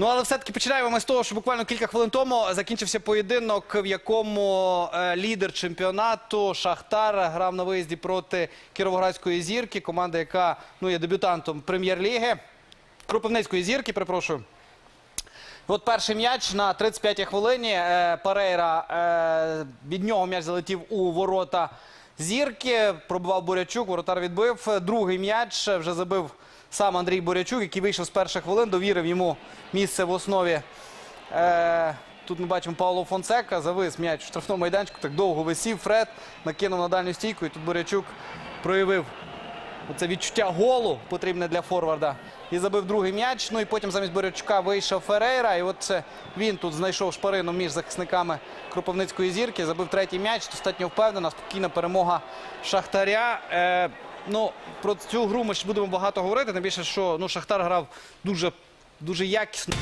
Ну, але все-таки починаємо ми з того, що буквально кілька хвилин тому закінчився поєдинок, в якому е, лідер чемпіонату Шахтар грав на виїзді проти Кіровоградської зірки, команда, яка ну, є дебютантом прем'єр-ліги. Кропивницької зірки, перепрошую. От перший м'яч на 35-й хвилині. Е, Парейра е, від нього м'яч залетів у ворота зірки. Пробивав Бурячук, воротар відбив. Другий м'яч вже забив сам Андрій Бурячук, який вийшов з перших хвилин, довірив йому місце в основі. Е, Тут ми бачимо Павло Фонсека, завис м'яч у штрафному майданчику, так довго висів. Фред накинув на дальню стійку, і тут Бурячук проявив Оце відчуття голу потрібне для форварда. І забив другий м'яч. Ну і потім замість Борячука вийшов Ферейра. І от це він тут знайшов шпарину між захисниками Кропивницької зірки. Забив третій м'яч. Достатньо впевнена, спокійна перемога Шахтаря. Е, ну, про цю гру ми ще будемо багато говорити. Тим більше, що ну, Шахтар грав дуже, дуже якісно.